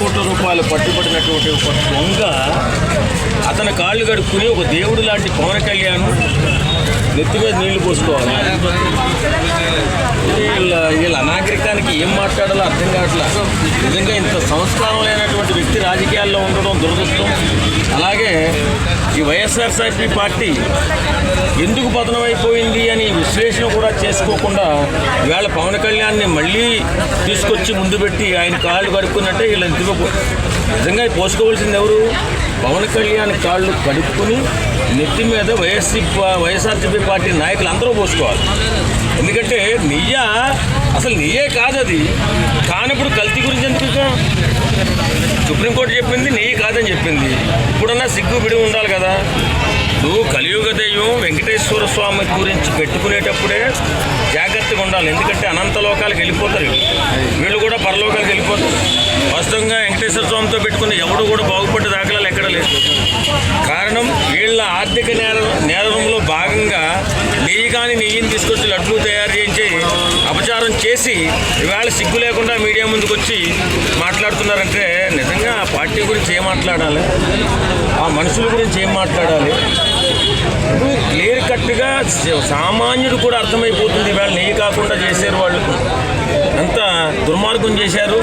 కోట్ల రూపాయలు పట్టుబడినటువంటి ఒక దొంగ అతని కాళ్ళు కడుక్కుని ఒక దేవుడు లాంటి పవన్ కళ్యాణ్ నెత్తి మీద నీళ్ళు పోసుకోవాలి. వీళ్ళ వీళ్ళ అనాగరికానికి ఏం మాట్లాడాలో అర్థం కావట్లా? నిజంగా ఇంత సంస్కారం లేనటువంటి వ్యక్తి రాజకీయాల్లో ఉండడం దురదృష్టం. అలాగే ఈ వైఎస్ఆర్సీపీ పార్టీ ఎందుకు పతనమైపోయింది అని విశ్లేషణ కూడా చేసుకోకుండా ఇవాళ పవన్ కళ్యాణ్ని మళ్ళీ తీసుకొచ్చి ముందు పెట్టి ఆయన కాళ్ళు కడుక్కున్నట్టే వీళ్ళని ఎందుకు నిజంగా పోసుకోవాల్సింది ఎవరు? పవన్ కళ్యాణ్ కాళ్ళు కడుక్కుని నెత్తి మీద వైఎస్సీ వైఎస్ఆర్సీపీ పార్టీ నాయకులు అందరూ పోసుకోవాలి. ఎందుకంటే నెయ్య అసలు నెయ్యే కాదు అది కానప్పుడు కల్తీ గురించి ఎందుకు సుప్రీంకోర్టు చెప్పింది నెయ్యి కాదని చెప్పింది. ఇప్పుడన్నా సిగ్గు బిడి ఉండాలి కదా. ఇప్పుడు కలియుగ దైవం వెంకటేశ్వర స్వామి గురించి పెట్టుకునేటప్పుడే జాగ్రత్తగా ఉండాలి. ఎందుకంటే అనంత లోకాలకు వెళ్ళిపోతారు వీళ్ళు. కూడా పరలోకాలకు వెళ్ళిపోతారు. వాస్తవంగా వెంకటేశ్వర స్వామితో పెట్టుకుని ఎవడు కూడా బాగుపడ్డ దాఖలాలు ఎక్కడ లేదు కారణం వీళ్ళ ఆర్థిక నేర నేరంలో భాగంగా నెయ్యి కానీ నెయ్యిని తీసుకొచ్చి లడ్లు తయారు చేయించి అపచారం చేసి ఇవాళ సిగ్గు లేకుండా మీడియా ముందుకు వచ్చి మాట్లాడుతున్నారంటే నిజంగా ఆ పార్టీ గురించి ఏం మాట్లాడాలి? ఆ మనుషుల గురించి ఏం మాట్లాడాలి? క్లియర్ కట్గా సామాన్యుడు కూడా అర్థమైపోతుంది. ఇవాళ నెయ్యి కాకుండా చేశారు వాళ్ళు. అంత దుర్మార్గం చేశారు.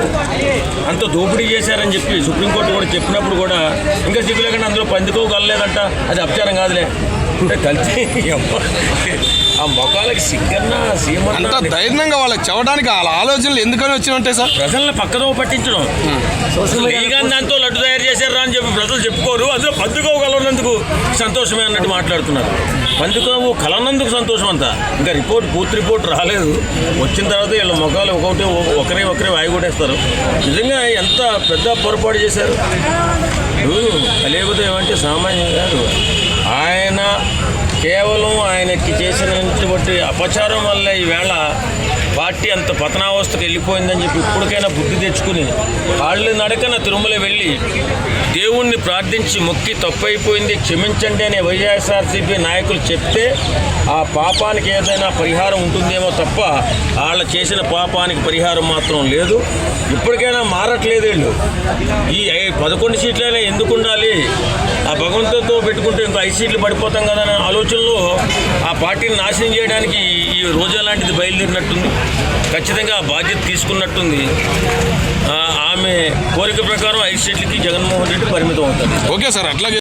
అంత దోపిడీ చేశారని చెప్పి సుప్రీంకోర్టు కూడా చెప్పినప్పుడు కూడా ఇంకా సిగ్గు లేకుండా అందులో పందుకోగలలేదంట. అది అపచారం కాదులే. అంటే కలిసి ఆ మొఖాలకి సిగ్గన్నా అంత సీమన్నా ధైర్యంగా వాళ్ళకి చెప్పడానికి వాళ్ళ ఆలోచనలు ఎందుకని వచ్చినట్టే సార్? ప్రజల్ని పక్కదో పట్టించడం. దాంతో తయారు చేశారా అని చెప్పి ప్రజలు చెప్పుకోరు. అందులో పందుకోవు కలవనందుకు సంతోషమే అన్నట్టు మాట్లాడుతున్నారు. పందుకోవు కలవనందుకు సంతోషం అంతా. ఇంకా రిపోర్ట్ పూర్తి రిపోర్ట్ రాలేదు. వచ్చిన తర్వాత వీళ్ళ ముఖాలు ఒకటి ఒకరే ఒకరే వాయిగొట్టేస్తారు నిజంగా ఎంత పెద్ద పొరపాటు చేశారు? ఇప్పుడు కలియుగతో ఏమంటే సామాన్యం కాదు. ఆయన కేవలం ఆయనకి చేసినటువంటి అపచారం వల్ల ఈవేళ పార్టీ అంత పతనావస్థకు వెళ్ళిపోయిందని చెప్పి ఇప్పటికైనా బుద్ధి తెచ్చుకుని కాళ్ళు నడకన తిరుమల వెళ్ళి దేవుణ్ణి ప్రార్థించి మొక్కి తప్పైపోయింది క్షమించండి అని వైఎస్ఆర్సీపీ నాయకులు చెప్తే ఆ పాపానికి ఏదైనా పరిహారం ఉంటుందేమో తప్ప వాళ్ళు చేసిన పాపానికి పరిహారం మాత్రం లేదు. ఇప్పటికైనా మారట్లేదు వీళ్ళు. ఈ ఐ- పదకొండు సీట్లైనా ఎందుకు ఉండాలి? ఆ భగవంతుడితో పెట్టుకుంటే ఇంకో ఐదు సీట్లు పడిపోతాం కదా అనే ఆలోచనలో ఆ పార్టీని నాశనం చేయడానికి ఈ రోజా లాంటిది బయలుదేరినట్టుంది. ఖచ్చితంగా ఆ బాధ్యత తీసుకున్నట్టుంది. ఆమె కోరిక ప్రకారం ఐదు సీట్లకి జగన్మోహన్ రెడ్డి పరిమితం అవుతారు ఓకే సార్ అట్లాగే